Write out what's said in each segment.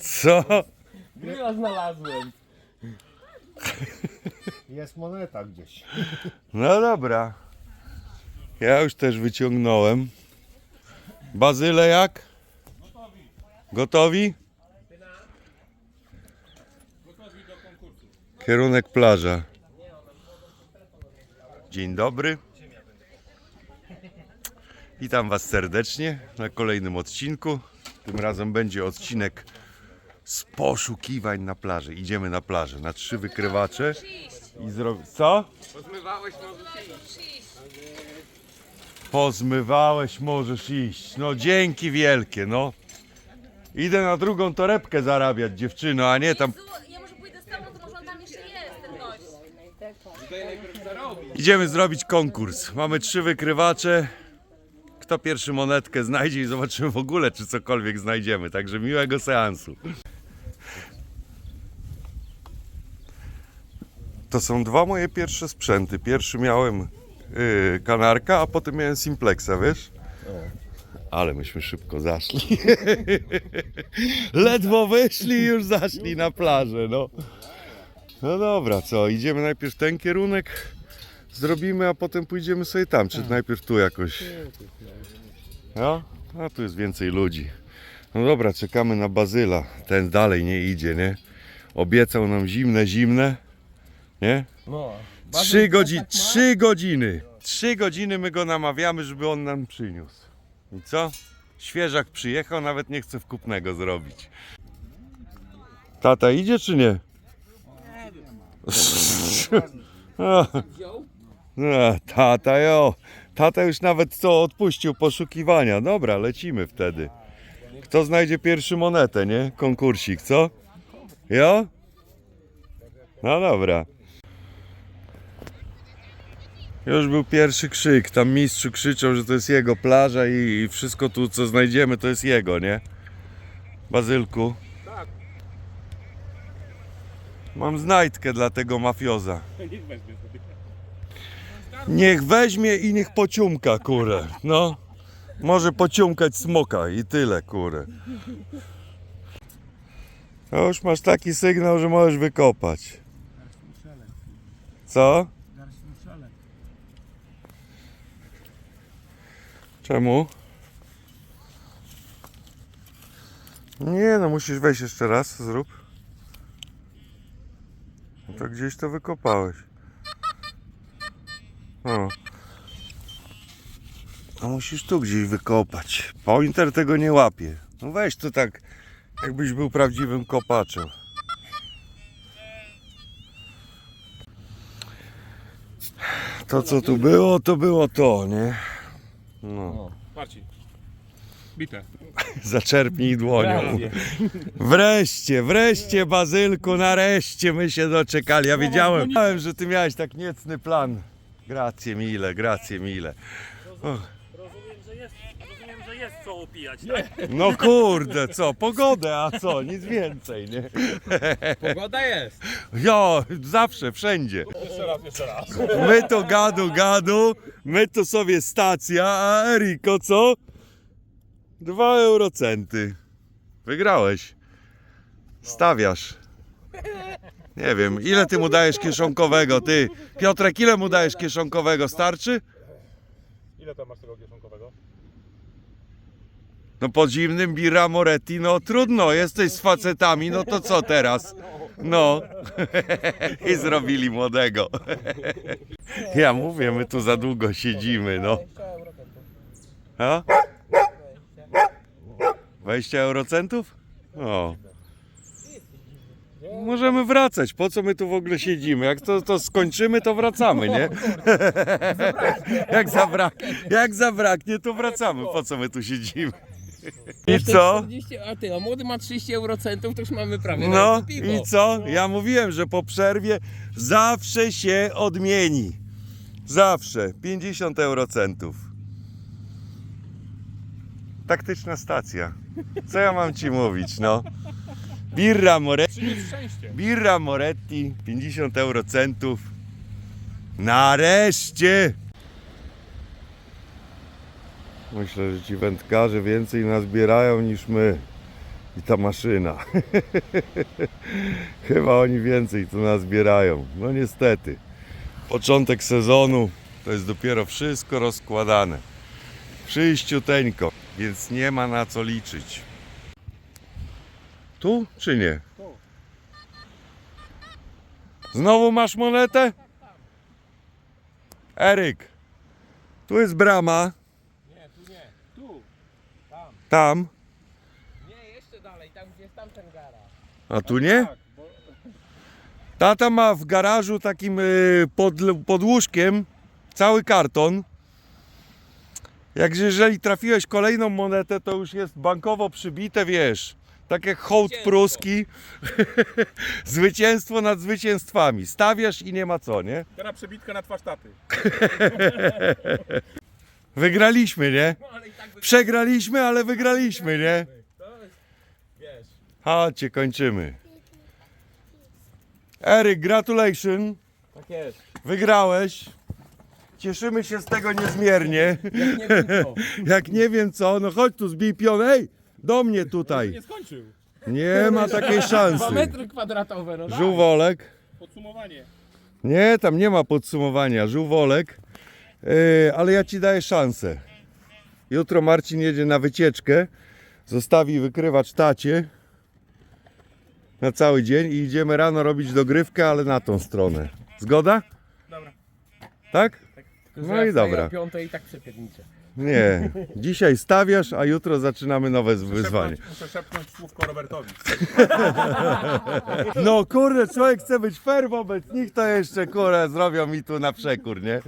Co? Grilla znalazłem. Jest moneta gdzieś. No dobra. Ja już też wyciągnąłem. Bazyle jak? Gotowi? Kierunek plaża. Dzień dobry. Witam Was serdecznie na kolejnym odcinku. Tym razem będzie odcinek z poszukiwań na plaży. Idziemy na plażę, na trzy wykrywacze i zrobić. Co? Pozmywałeś może iść. Pozmywałeś, możesz iść. No dzięki wielkie, no. Idę na drugą torebkę zarabiać, dziewczyno, a nie tam. Jezu, ja może pójdę z tobą, to może on tam jeszcze jest, ten gość. Tutaj najpierw zarobić. Idziemy zrobić konkurs. Mamy trzy wykrywacze. Kto pierwszy monetkę znajdzie i zobaczymy w ogóle, czy cokolwiek znajdziemy. Także miłego seansu. To są dwa moje pierwsze sprzęty. Pierwszy miałem yy, kanarka, a potem miałem simplexa, wiesz? Ale myśmy szybko zaszli. Ledwo wyszli już zaszli na plażę, no. No dobra, co? Idziemy najpierw ten kierunek, zrobimy, a potem pójdziemy sobie tam. Czy najpierw tu jakoś. No? A tu jest więcej ludzi. No dobra, czekamy na Bazyla. Ten dalej nie idzie, nie? Obiecał nam zimne, zimne. Nie? No. Trzy, godzi- trzy godziny. Trzy godziny my go namawiamy, żeby on nam przyniósł. I co? Świeżak przyjechał, nawet nie chce wkupnego zrobić. Tata idzie czy nie? A, Wziął? A, Tata jo. Tata już nawet co odpuścił poszukiwania. Dobra, lecimy wtedy. Kto znajdzie pierwszy monetę, nie? Konkursik, co? Jo? No dobra. Już był pierwszy krzyk. Tam mistrzu krzyczał, że to jest jego plaża i, i wszystko tu, co znajdziemy, to jest jego, nie? Bazylku. Mam znajdkę dla tego mafioza. Weźmie sobie. Niech weźmie i niech pociumka, kurę. No. Może pociumkać smoka i tyle, kurę. To już masz taki sygnał, że możesz wykopać. Co? Czemu? Nie, no musisz wejść jeszcze raz, zrób. No to gdzieś to wykopałeś. O. A musisz tu gdzieś wykopać. Pointer tego nie łapie. No weź to tak, jakbyś był prawdziwym kopaczem. To co tu było, to było to, nie? No. Marcin. Bite. Zaczerpnij dłonią. Wreszcie, wreszcie, Bazylku, nareszcie my się doczekali. Ja wiedziałem, wiedziałem, że ty miałeś tak niecny plan. Gracje mile, gracje mile. Rozumiem, że jest, rozumiem, że jest co opijać, tak? No kurde, co, pogodę, a co, nic więcej, nie? Pogoda jest. Jo, zawsze, wszędzie. Jeszcze raz, jeszcze raz. My to gadu, gadu, my to sobie stacja, a Eriko co? Dwa eurocenty. Wygrałeś. Stawiasz. Nie wiem, ile ty mu dajesz kieszonkowego, ty? Piotrek, ile mu dajesz kieszonkowego? Starczy? Ile tam masz tego kieszonkowego? No pod zimnym Bira Moretti, no trudno, jesteś z facetami, no to co teraz? No. I zrobili młodego. Ja mówię, my tu za długo siedzimy, no. A? 20 eurocentów? O. Możemy wracać. Po co my tu w ogóle siedzimy? Jak to, to skończymy, to wracamy, nie? Jak, zabrak, jak zabraknie, to wracamy. Po co my tu siedzimy? I co? 40, a ty, a młody ma 30 eurocentów, to już mamy prawie na No jedno piwo. i co? Ja mówiłem, że po przerwie zawsze się odmieni. Zawsze. 50 eurocentów. Taktyczna stacja. Co ja mam ci mówić, no? Birra Moretti, Przynieś szczęście. Birra Moretti 50 eurocentów. Nareszcie! Myślę, że ci wędkarze więcej nazbierają niż my. I ta maszyna. Chyba oni więcej tu nazbierają. No niestety. Początek sezonu to jest dopiero wszystko rozkładane. Przyjściuteńko, więc nie ma na co liczyć. Tu czy nie? Znowu masz monetę? Eryk, tu jest brama. Nie, tu nie. Tu. Tam. Nie, jeszcze dalej, tam gdzie jest tamten garaż. A tu nie? Tata ma w garażu takim y, pod, pod łóżkiem cały karton. Jak jeżeli trafiłeś kolejną monetę, to już jest bankowo przybite, wiesz. Tak jak hołd pruski. Zwycięstwo nad zwycięstwami. Stawiasz i nie ma co, nie? Teraz przebitka na twarz taty. Wygraliśmy, nie? No ale i tak. Przegraliśmy, ale wygraliśmy, nie? To jest, wiesz... Chodźcie, kończymy. Eryk, gratulation. Tak jest. Wygrałeś. Cieszymy się z tego niezmiernie. Jak nie wiem co. Jak nie wiem co, no chodź tu zbij pion. Ej, do mnie tutaj. Nie skończył. Nie ma takiej Dwa szansy. metry kwadratowe, no daj. Żółwolek. Podsumowanie. Nie, tam nie ma podsumowania. Żółwolek. Yy, ale ja ci daję szansę. Jutro Marcin jedzie na wycieczkę. Zostawi wykrywacz tacie. Na cały dzień i idziemy rano robić dogrywkę, ale na tą stronę. Zgoda? Dobra. Tak? Tylko, No i ja wstaję dobra. o piątej i tak przepierniczę. Nie. Dzisiaj stawiasz, a jutro zaczynamy nowe wyzwanie. Szepnąć, muszę szepnąć słówko Robertowi. No kurde, człowiek chce być fair wobec nich, to jeszcze kurde zrobią mi tu na przekór, nie?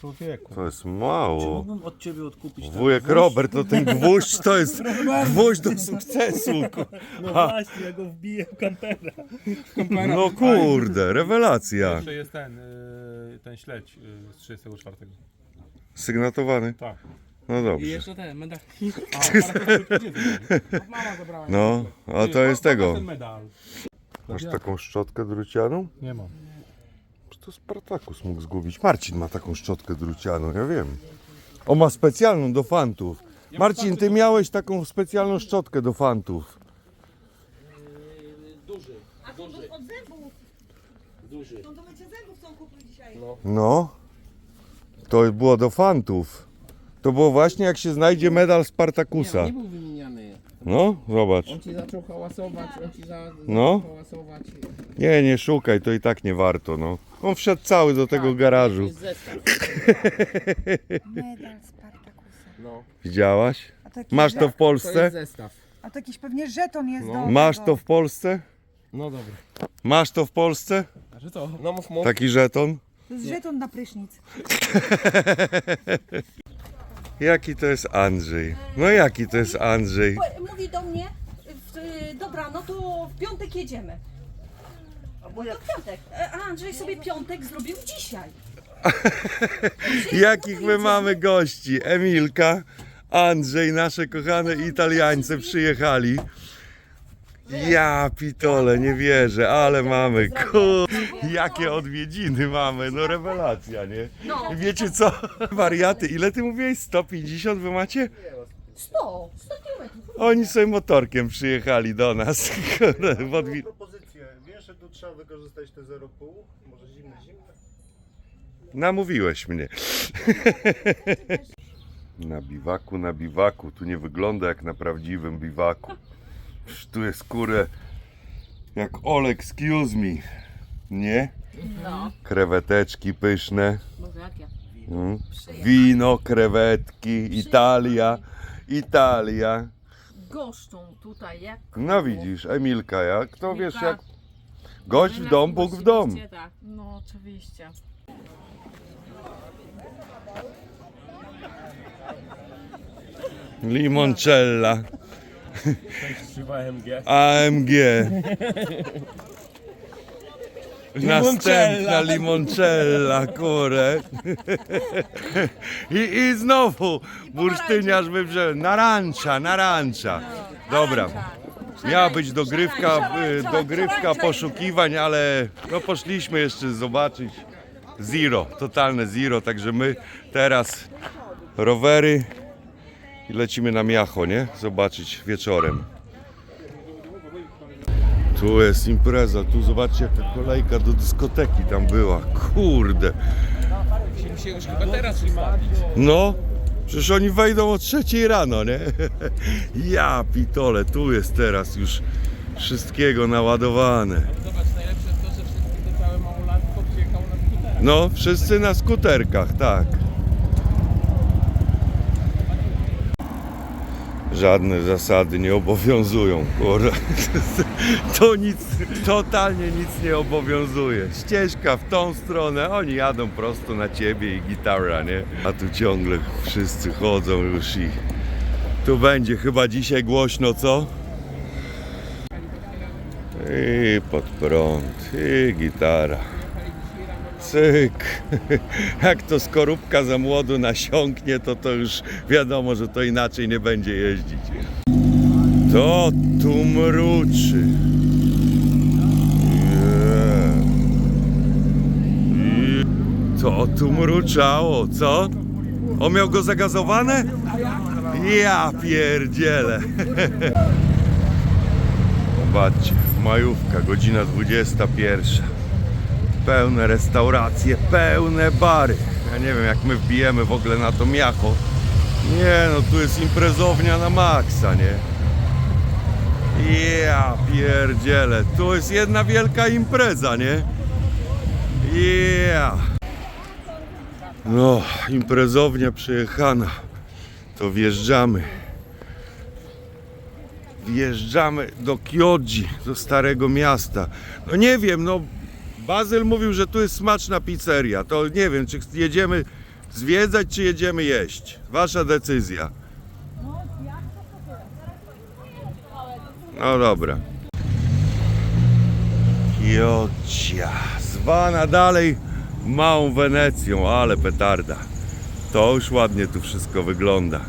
Człowieku. To jest mało. Mógłbym od ciebie odkupić ten Wujek gwóźdź? Robert, to ten gwóźdź to jest gwóźdź do sukcesu. ku- No właśnie, ja go wbiję w kampera. No kurde, rewelacja. Jeszcze jest ten, y, ten śledź y, z 34. Sygnatowany? Tak. No I dobrze. jeszcze ten, medal. A, parę gdzie Mama zabrała. No, a to jest tego. ten medal. Masz taką szczotkę drucianą? Nie mam. To Spartakus mógł zgubić. Marcin ma taką szczotkę drucianą, ja wiem. On ma specjalną do fantów. Marcin, ty miałeś taką specjalną szczotkę do fantów. A to od zębów. Duży. To do mycia zębów są kupił dzisiaj. No, to było do fantów. To było właśnie jak się znajdzie medal Nie, Spartakusa. on nie był wymieniany. No, zobacz. On ci zaczął hałasować, on ci za, No. zaczął hałasować. Nie, nie szukaj, to i tak nie warto, no. On wszedł cały do tego Tak, To garażu. jest zestaw. Medal Spartakusa. No, Widziałaś? A to jakiś Masz to w to jest Polsce? zestaw. A to jakiś pewnie żeton jest do Masz tego. to w Polsce? No dobra. Masz to w Polsce? A że co? No mów, mów. Taki żeton? To jest żeton na prysznic. Jaki to jest Andrzej? No jaki to jest Andrzej? Mówi do mnie, w, dobra, no to w piątek jedziemy. No to w piątek. E, A Andrzej sobie piątek zrobił dzisiaj. Jakich my mamy gości? Emilka, Andrzej, nasze kochane Italiańce przyjechali. Ja pitole, nie wierzę, ale mamy, kur... Jakie odwiedziny mamy, no rewelacja, nie? No. Wiecie co, wariaty, ile ty mówiłeś? 150 wy macie? 100, 100 kilometrów. Oni sobie motorkiem przyjechali do nas, kurde, w odwi... propozycję. Wiesz, że tu trzeba wykorzystać te 0,5? Może zimne, zimne? Namówiłeś mnie. Na biwaku, na biwaku. Tu nie wygląda jak na prawdziwym biwaku. Psz, Tu jest kurę jak all excuse me. Nie? No. Kreweteczki pyszne. Może jakie? Mm. Wino, krewetki, Italia. Italia. Goszczą tutaj jak... No widzisz, Emilka, jak to wiesz jak gość w dom, Bóg w dom. Tak. No oczywiście. Limoncella. AMG. AMG. Następna limoncella, kurę. I, I znowu bursztyniarz wybrze. Narancza, narancza. Dobra. Miała być dogrywka, y, dogrywka poszukiwań, ale no poszliśmy jeszcze zobaczyć. Zero, totalne zero, także my teraz rowery i lecimy na miacho, nie? Zobaczyć wieczorem. Tu jest impreza, tu zobaczcie jaka kolejka do dyskoteki tam była. Kurde. Musimy się już chyba teraz. No, przecież oni wejdą o trzeciej rano, nie? Ja pitole, tu jest teraz już wszystkiego naładowane. Najlepsze to, że te całe małolatko na. No, wszyscy na skuterkach, tak. Żadne zasady nie obowiązują, kurde. To nic, totalnie nic nie obowiązuje. Ścieżka w tą stronę, oni jadą prosto na ciebie i gitara, nie? A tu ciągle wszyscy chodzą już i tu będzie chyba dzisiaj głośno, co? I pod prąd, i gitara. Cyk. Jak to skorupka za młodu nasiąknie, to to już wiadomo, że to inaczej nie będzie jeździć. To tu mruczy. To tu mruczało, co? On miał go zagazowane? Ja pierdzielę. Zobaczcie, majówka, godzina 21 pełne restauracje, pełne bary. Ja nie wiem, jak my wbijemy w ogóle na to miacho. Nie, no tu jest imprezownia na maksa, nie? Ja pierdzielę, tu jest jedna wielka impreza, nie? Ja. No, imprezownia przyjechana. To wjeżdżamy. Wjeżdżamy do Kiodzi, do Starego Miasta. No nie wiem, no Bazyl mówił, że tu jest smaczna pizzeria. To nie wiem, czy jedziemy zwiedzać, czy jedziemy jeść. Wasza decyzja. No dobra. Kiocia, zwana dalej małą Wenecją, ale petarda. To już ładnie tu wszystko wygląda.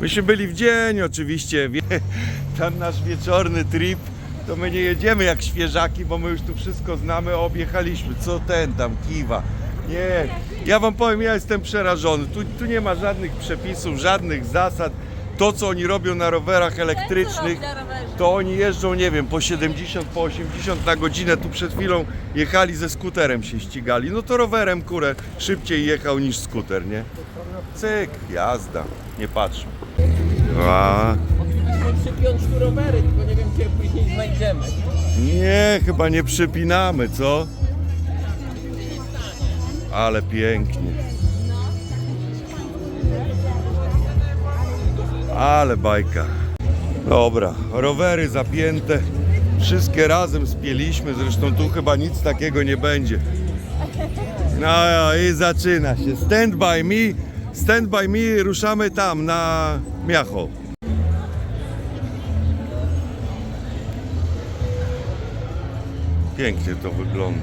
Myśmy byli w dzień oczywiście, ten nasz wieczorny trip, to my nie jedziemy jak świeżaki, bo my już tu wszystko znamy, objechaliśmy, co ten tam kiwa. Nie, ja wam powiem, ja jestem przerażony, tu, tu nie ma żadnych przepisów, żadnych zasad. To, co oni robią na rowerach elektrycznych, to oni jeżdżą, nie wiem, po 70, po 80 na godzinę. Tu przed chwilą jechali ze skuterem się ścigali. No to rowerem, kurę, szybciej jechał niż skuter, nie? Cyk, jazda, nie patrzą. A, przypiąć tu rowery, tylko nie wiem, gdzie później znajdziemy. nie, chyba nie przypinamy, co? Ale pięknie. Ale bajka. Dobra, rowery zapięte. Wszystkie razem spieliśmy, zresztą tu chyba nic takiego nie będzie. No i zaczyna się. Stand by me, stand by me, ruszamy tam na Miacho. Pięknie to wygląda.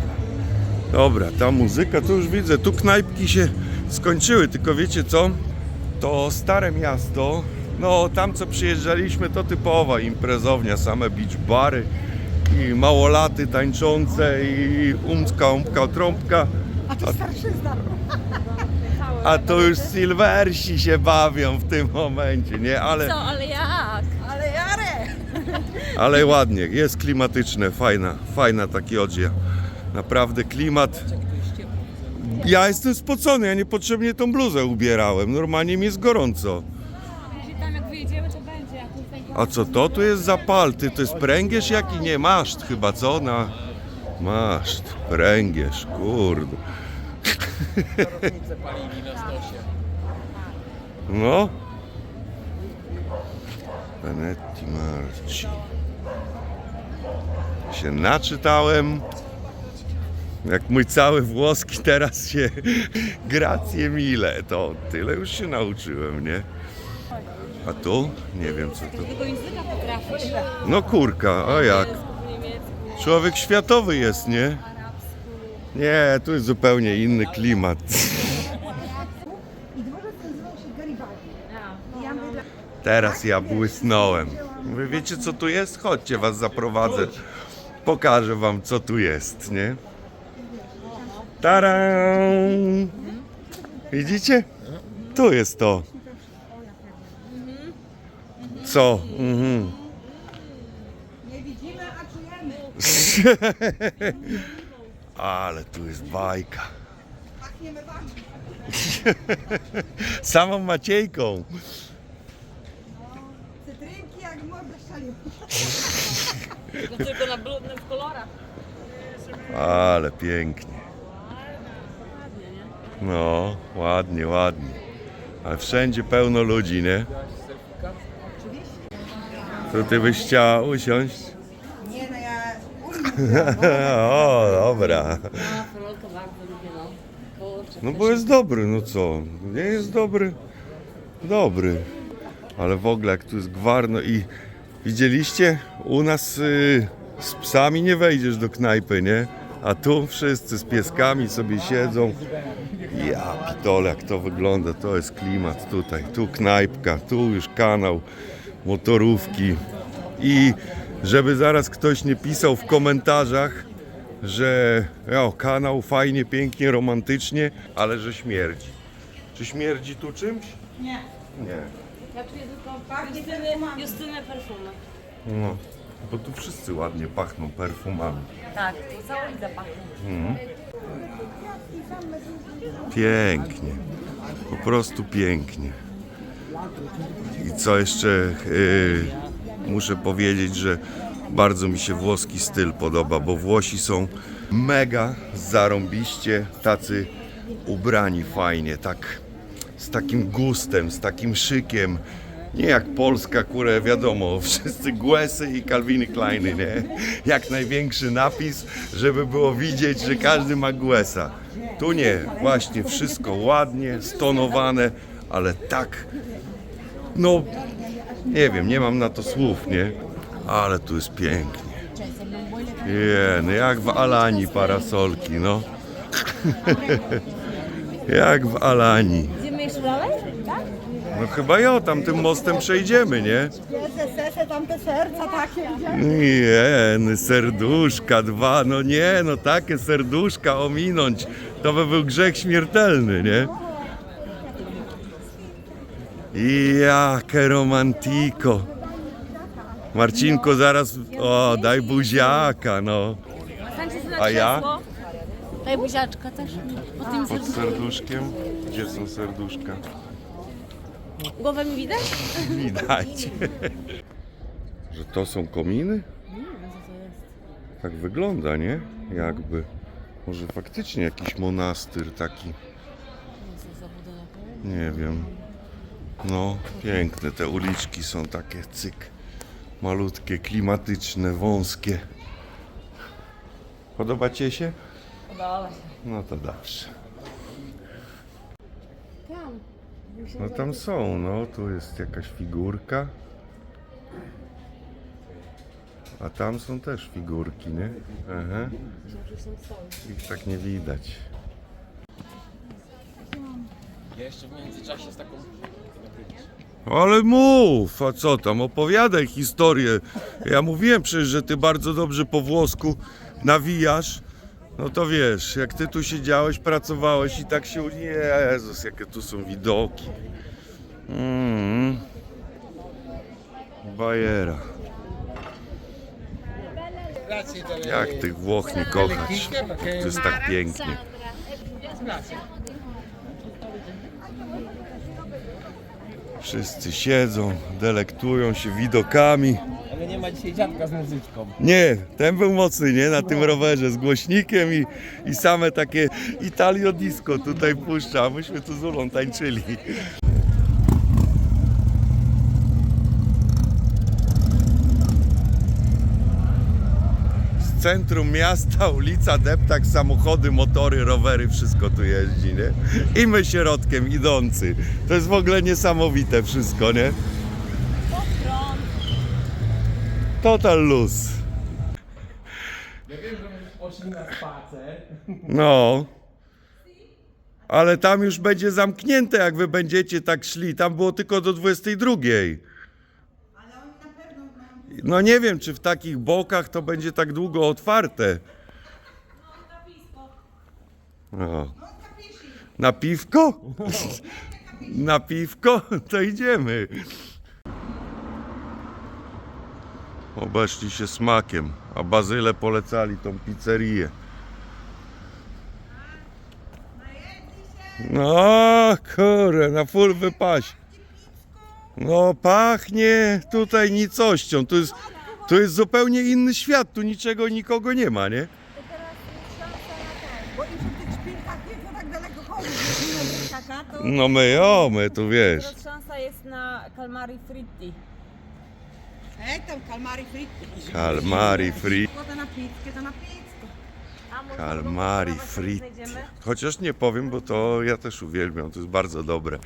Dobra, ta muzyka to już widzę. Tu knajpki się skończyły, tylko wiecie co? To stare miasto, no tam co przyjeżdżaliśmy to typowa imprezownia, same beach bary i małolaty tańczące i umska, umpka, trąbka. A to starszyzna. A to już silversi się bawią w tym momencie, nie? Ale, Co, ale jak? Ale ładnie, jest klimatyczne, fajna, fajna taki odzież. Naprawdę klimat. Ja jestem spocony, ja niepotrzebnie tą bluzę ubierałem. Normalnie mi jest gorąco. Będzie. A co to? Tu jest zapal. Ty to jest pręgierz jaki? Nie, maszt chyba, co? Na... Maszt, pręgierz, kurde. No. Benetti Marci. Się naczytałem. Jak mój cały włoski teraz się grazie mile, to tyle już się nauczyłem, nie? A tu? Nie wiem co to. No kurka, a jak? Człowiek światowy jest, nie? Nie, tu jest zupełnie inny klimat. Teraz ja błysnąłem. Mówię, wiecie co tu jest? Chodźcie, was zaprowadzę. Pokażę wam, co tu jest, nie? Taran! Widzicie? Tu jest to. Co? Mhm. nie widzimy a czujemy. Ale tu jest bajka. Pachniemy wami. Samą Maciejką. Cytrynki jak mordę szczelił. No tylko na brudnych kolorach. Ale pięknie. No, ładnie, ładnie. Ale wszędzie pełno ludzi, nie? To ty byś chciała usiąść? Nie no ja... o, dobra. Bardzo lubię, no. Kurczę. No bo jest dobry, no co? Nie jest dobry? Dobry. Ale w ogóle jak tu jest gwarno i widzieliście? U nas y, z psami nie wejdziesz do knajpy, nie? A tu wszyscy z pieskami sobie siedzą. Ja pitole, jak to wygląda, to jest klimat tutaj. Tu knajpka, tu już kanał, motorówki. I żeby zaraz ktoś nie pisał w komentarzach, że o, kanał fajnie, pięknie, romantycznie, ale że śmierdzi. Czy śmierdzi tu czymś? Nie. Nie. Ja czuję tylko Justynę perfumy. No, bo tu wszyscy ładnie pachną perfumami. Tak, to cała Liza pachnie. Pięknie. Po prostu pięknie. I co jeszcze yy, muszę powiedzieć, że bardzo mi się włoski styl podoba, bo Włosi są mega zarąbiście tacy ubrani fajnie, tak z takim gustem, z takim szykiem. Nie jak Polska, kurę, wiadomo, wszyscy Guesy i Calviny Kleiny, nie? Jak największy napis, żeby było widzieć, że każdy ma Guesa. Tu nie, właśnie wszystko ładnie, stonowane, ale tak, no, nie wiem, nie mam na to słów, nie? Ale tu jest pięknie. Je, no jak w Alanii parasolki, no. jak w Alanii. Idziemy jeszcze dalej? No chyba ja tamtym mostem przejdziemy, nie? Sese, tam te serca takie. Nie, no serduszka dwa, no nie, no takie serduszka ominąć, to by był grzech śmiertelny, nie? I jakie romantiko. Marcinko, zaraz, o, daj buziaka, no. A ja? Daj buziaczka też. Po tym Pod serduszkiem, gdzie są serduszka? Głowę mi widać? Widać. Że to są kominy? Tak wygląda, nie? Jakby. Może faktycznie jakiś monastyr taki. Nie wiem. No, piękne te uliczki są takie cyk. Malutkie, klimatyczne, wąskie. Podoba Cię się? Podoba się. No to dobrze. Tam. No tam są, no tu jest jakaś figurka. A tam są też figurki, nie? Aha. Ich tak nie widać. Ja jeszcze w międzyczasie z taką... Ale mów, a co tam, opowiadaj historię. Ja mówiłem przecież, że ty bardzo dobrze po włosku nawijasz. No to wiesz, jak ty tu siedziałeś, pracowałeś i tak się... Jezus, jakie tu są widoki. Mm. Bajera. Jak tych Włoch nie kochać? To jest tak pięknie. Wszyscy siedzą, delektują się widokami. Nie ma dzisiaj dziadka z muzyczką. Nie, ten był mocny, nie? Na tym rowerze z głośnikiem i, i same takie Italio disco tutaj puszcza. Myśmy tu z Ulą tańczyli. Z centrum miasta, ulica Deptak, samochody, motory, rowery, wszystko tu jeździ, nie? I my środkiem idący. To jest w ogóle niesamowite wszystko, nie? Total luz. Ja wiem, że poszli na spacer. No. Ale tam już będzie zamknięte, jak wy będziecie tak szli. Tam było tylko do 22. No nie wiem, czy w takich bokach to będzie tak długo otwarte. No. Na piwko? Na piwko? To idziemy. Obeszli się smakiem, a Bazyle polecali tą pizzerię. No, kurę, na full wypaść. No, pachnie tutaj nicością. Tu jest, tu jest zupełnie inny świat. Tu niczego, nikogo nie ma, nie? No my, o, my tu wiesz. Szansa jest na calmari fritti. Tam kalmari fritti. Kalmari free. To na pizzkę, to na pizzkę. Kalmari fritti. Chociaż nie powiem, bo to ja też uwielbiam. To jest bardzo dobre.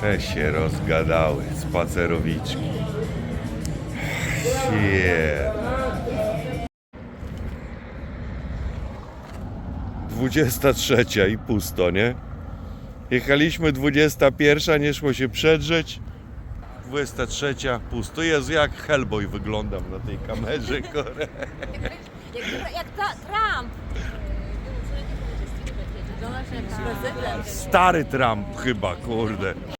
Te się rozgadały, spacerowiczki. Yeah. 23 i pusto, nie? Jechaliśmy 21, nie szło się przedrzeć. 23 pusto. Jezu, jak Hellboy wyglądam na tej kamerze. kurde. Jak, jak ta, Trump. Prezydentem. Stary Trump chyba, kurde.